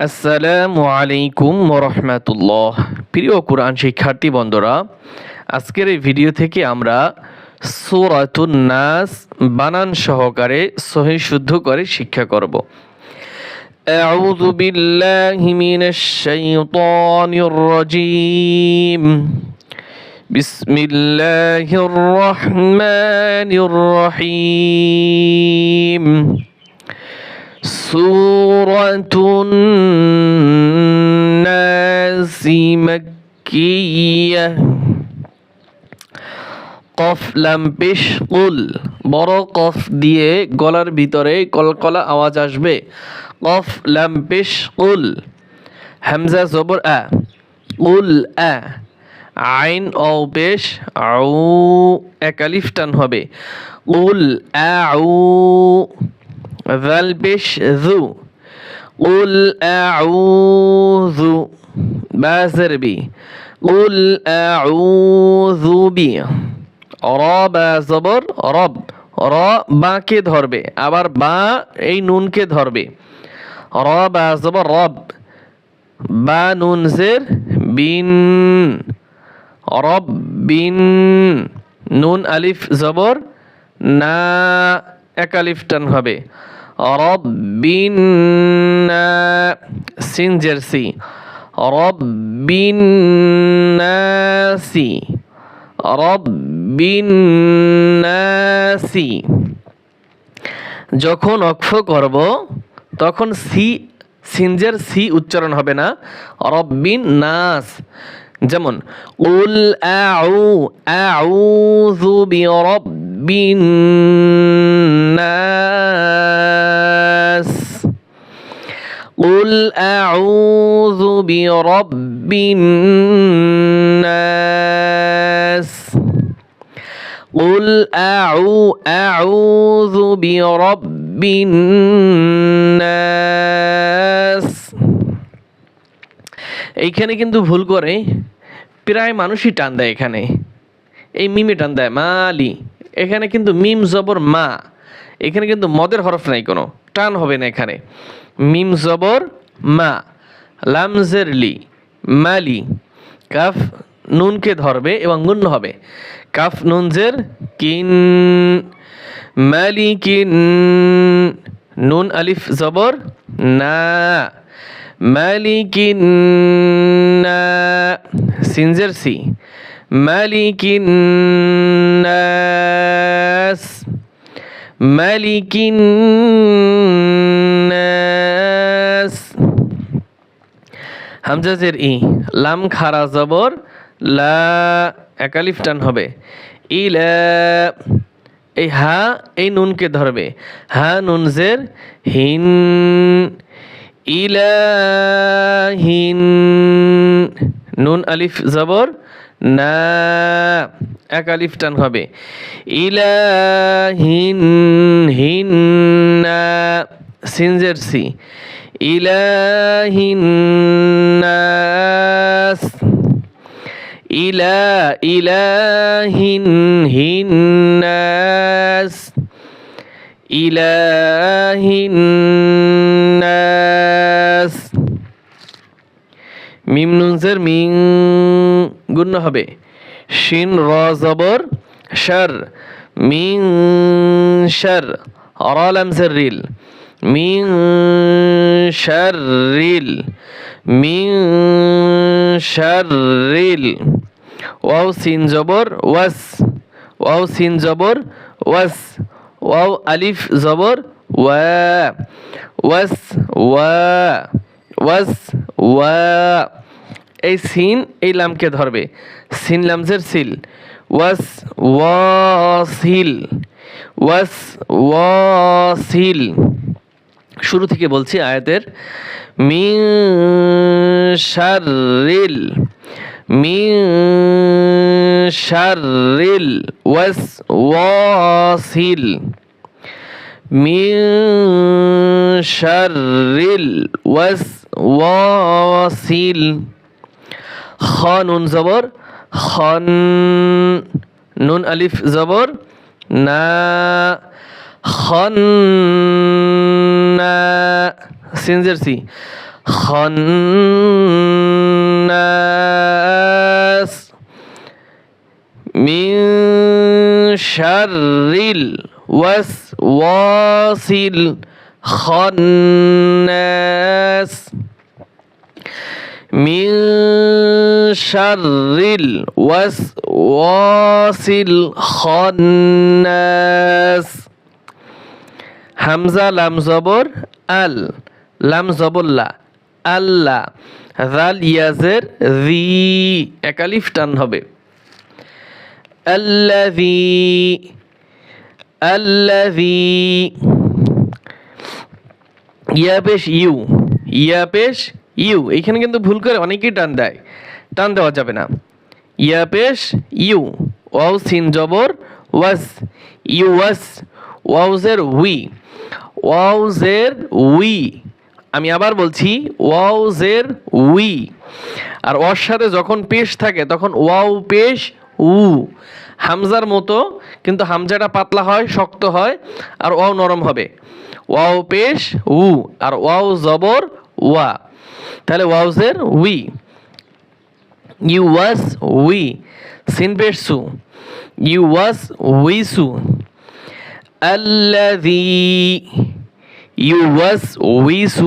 আসসালামু আলাইকুম রহমতুল্লাহ প্রিয় কোরআন শিক্ষার্থী বন্ধুরা আজকের এই ভিডিও থেকে আমরা সূরাতুন নাস বানান সহকারে সহি শুদ্ধ করে শিক্ষা করব أعوذ بالله من الشيطان الرجيم بسم الله الرحمن الرحيم সুরতুন নাসি মাক্কিয়া। কফ ল্যাম্পিশ পেশ, কুল। বড় কফ দিয়ে গলার ভিতরে কলকলা আওয়াজ আসবে। কফ ল্যাম্পিশ পেশ, কুল। হামজা জবর আ। উল আ। আইন ও পেশ, আউ। একালিফ টান হবে। উল আউ। জালবিশ জু। উল আউযু বাজের বি। উল আউযু বি। র বা জবর, রব। র বাঁকে ধরবে, আবার বা এই নুনকে ধরবে। র বা জবর, রব। বা নুন জের, বিন। রব, বিন। নুন, আলিফ, জবর। না, এক আলিফ টান হবে। রব্বিন সিন জার্সি। রব্বিন নাসি রব্বিন নাসি যখন অক্ষ করব তখন সি সিনজের সি উচ্চারণ হবে না। রব্বিন নাস যেমন, উল আউ, আউযু বিরাব্বিন নাস قل أعوذ برب الناس قل أعو أعوذ برب الناس এইখানে কিন্তু ভুল করে প্রায় মানুষই টান দেয় এখানে এই মিমে টান দেয় মালি এখানে কিন্তু মিম জবর মা এখানে কিন্তু মদের হরফ নাই কোনো টান হবে না এখানে মিম জবর, মা। লামজের লি মালি কাফ নুনকে ধরবে এবং গুণ হবে। কাফ নুনজের কিন মালিকিন নুন আলিফ জবর, না। মালিকিন সিনজের সি। মালিকিন মালিকিন নাস হামজাজের ই, লাম খারা জবর, লা টান হবে। ইলা এই হা, এই নুনকে ধরবে। হা নুনজের হিন ইলাহিন নুন আলিফ জবর, না, এক আলিফ টান হবে। ইলাহিন হিন সিনজের সি। ইলা, ইলাহিন হিন নাস। ইলাহিন নাস। মিম নুনজের মিং গুণ হবে। শিন, র, জবর, শর। মিং, শর। র লামজের রিল। মিং শর রিল মিং শর রিল ওয়াও সিন জবর, ওয়াস। ওয়াও সিন জবর, ওয়াস। ওয়াও আলিফ জবর, ওয়া। ওয়াস ওয়া। ওয়াস, ওয়া। এই সিন, এই লামকে ধরবে। সিন লামজের সিল। ওয়াস, ওয়াসিল। ওয়াস, ওয়াসিল। শুরু থেকে বলছি আয়াতের, মিন শাররিল মিন শাররিল ওয়াস ওয়াসিল মিন শাররিল ওয়াস ওয়াসিল খ নুন জবর, খন, নুন আলিফ জবর, না খন সিনজের সি খন্নাস মিন শাররিল ওয়াসওয়াসিল খন্নাস মিন শাররিল ওয়াসওয়াসিল খন্নাস হামজা লাম জবর আল, লাম জবল্লা আল্লাহ রাল ইয়াজের জি একালিফ টান হবে। আল্লাযী আল্লাযী, ইয়া পেশ ইউ, ইয়া পেশ ইউ এখানে কিন্তু ভুল করে অনেকেই টান দেয়, টান দেওয়া যাবে না। ইয়া পেশ ইউ, ওয়াও সিন জবর, ওয়াস, ইউ ওয়াস ওয়াউজের উই। ওয়াউজের উই। আমি আবার বলছি, ওয়াউজের উই। আর ওর সাথে যখন পেশ থাকে, তখন ওয়াউ পেশ উ। হামজার মতো, কিন্তু হামজাটা পাতলা হয়, শক্ত হয়, আর ওয়াও নরম হবে। ওয়াও পেশ উ, আর ওয়াও জবর ওয়া। তাহলে ওয়াউজের উই। ইউ ওয়াস উই। সিন সু। ইউ ওয়াস উই সু। الذي يوسوس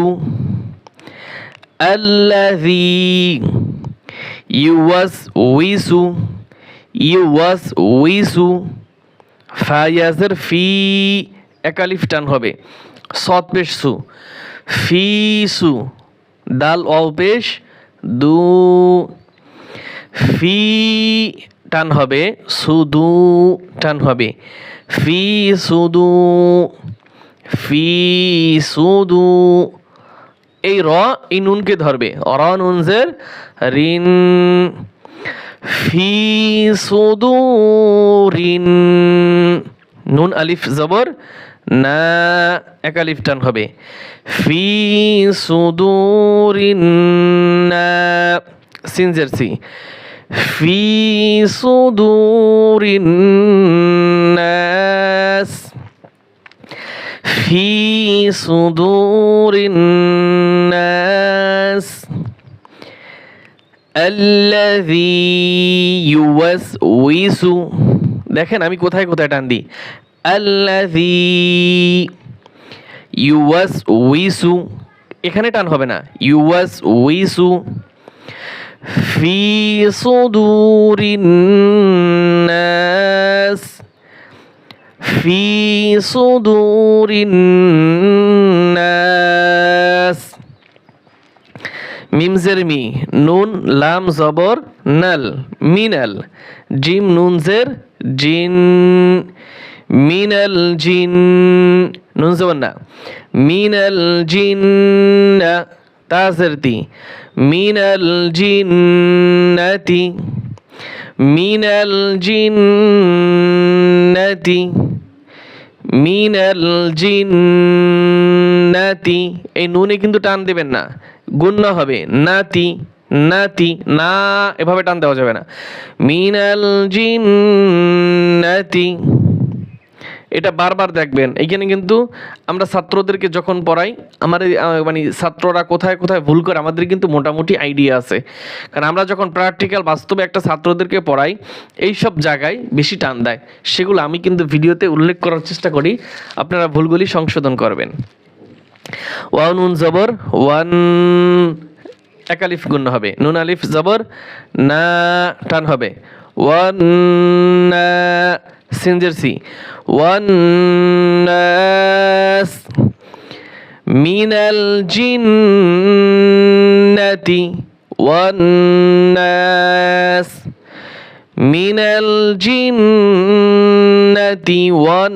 الذي يوسوس يوسوس ফায়াজের ফি একালিফ টান হবে সৎ পেশ সু ফি সু দাল অ পেশ দু ফি টান হবে, সুদু টান হবে। ফি সুদু ফি সুদু। এই র, এই নুনকে ধরবে। র নুনজের রিন ফি সুদু রিন নুন আলিফ জবর, না, এক আলিফ টান হবে। ফি সুদুরিন সিনজের সি। في صدور الناس في صدور الناس الذي يوسوس দেখেন আমি কোথায় কোথায় টান দিই আল্লাযী ইউওয়াসউইসু এখানে টান হবে না ইউওয়াসউইসু في صدور الناس في صدور الناس মিম জের মি নুন লাম জবর নাল মিনাল জিম নুন জের জিন মিনাল জিন নুন জবর না মিনাল জিন তাজের তি মিনাল জিন্নাতি মিনাল জিন্নাতি মিনাল জিন্নাতি। এই নুনে কিন্তু টান দেবেন না গুণ্য হবে। নাতি নাতি, না, এভাবে টান দেওয়া যাবে না। মিনাল জিন্নাতি এটা বারবার দেখবেন। এইখানে কিন্তু আমরা ছাত্রদেরকে যখন পড়াই, আমার মানে ছাত্ররা কোথায় কোথায় ভুল করে আমাদের কিন্তু মোটামুটি আইডিয়া আছে। কারণ আমরা যখন প্র্যাকটিক্যাল বাস্তবে একটা ছাত্রদেরকে পড়াই এই সব জায়গায় বেশি টান দেয়। সেগুলো আমি কিন্তু ভিডিওতে উল্লেখ করার চেষ্টা করি। আপনারা ভুলগুলি সংশোধন করবেন। ওয়ান নুন জবর, ওয়ান, এক আলিফ গুণ হবে। নুন আলিফ জবর, না, টান হবে। ওয়ান সিনজের সি ওয়ান মিনাল জিন্নাতি। ওয়ান মিনাল জিন্নাতি। ওয়ান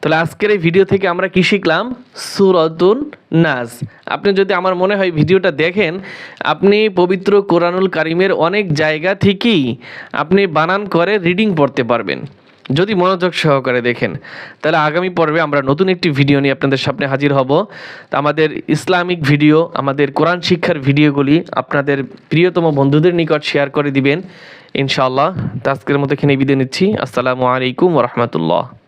তাহলে আজকের এই ভিডিও থেকে আমরা কি শিখলাম? সুরতুন নাজ। আপনি যদি আমার মনে হয় ভিডিওটা দেখেন, আপনি পবিত্র কোরআনুল কারিমের অনেক জায়গা থেকেই আপনি বানান করে রিডিং পড়তে পারবেন। যদি মনোযোগ সহকারে দেখেন, তাহলে আগামী পর্বে আমরা নতুন একটি ভিডিও নিয়ে আপনাদের সামনে হাজির হব। তা আমাদের ইসলামিক ভিডিও আমাদের কোরআন শিক্ষার ভিডিওগুলি আপনাদের প্রিয়তম বন্ধুদের নিকট শেয়ার করে দিবেন। ইনশাআল্লাহ, তো আজকের মতো এখানে বিদায় নিচ্ছি। আসসালামু আলাইকুম রহমতুল্লাহ।